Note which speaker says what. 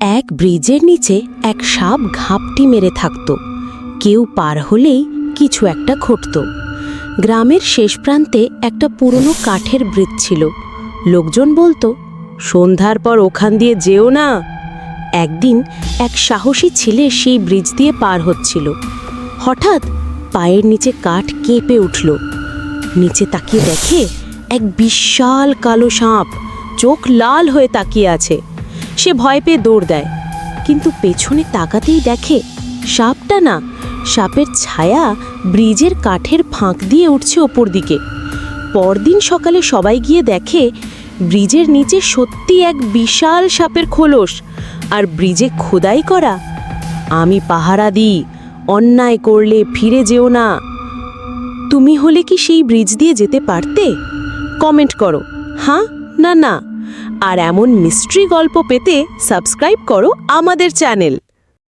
Speaker 1: এক ব্রিজের নিচে এক সাপ ঘাপটি মেরে থাকত। কেউ পার হলেই কিছু একটা ঘটত। গ্রামের শেষ প্রান্তে একটা পুরনো কাঠের ব্রিজ ছিল। লোকজন বলতো, সন্ধ্যার পর ওখান দিয়ে যেও না। একদিন এক সাহসী ছেলে সেই ব্রিজ দিয়ে পার হচ্ছিল। হঠাৎ পায়ের নিচে কাঠ কেঁপে উঠল। নিচে তাকিয়ে দেখে এক বিশাল কালো সাপ, চোখ লাল হয়ে তাকিয়ে আছে। সে ভয় পেয়ে দৌড় দেয়। কিন্তু পেছনে তাকাতেই দেখে সাপটা না, সাপের ছায়া ব্রিজের কাঠের ফাঁক দিয়ে উঠছে ওপর দিকে। পরদিন সকালে সবাই গিয়ে দেখে ব্রিজের নিচে সত্যি এক বিশাল সাপের খোলস, আর ব্রিজে খোদাই করা। আমি পাহারা দিই, অন্যায় করলে ফিরে যেও না। তুমি হলে কি সেই ব্রিজ দিয়ে যেতে পারতে? কমেন্ট করো। হ্যাঁ না না। আর এমন মিস্ট্রি গল্প পেতে সাবস্ক্রাইব করো আমাদের চ্যানেল।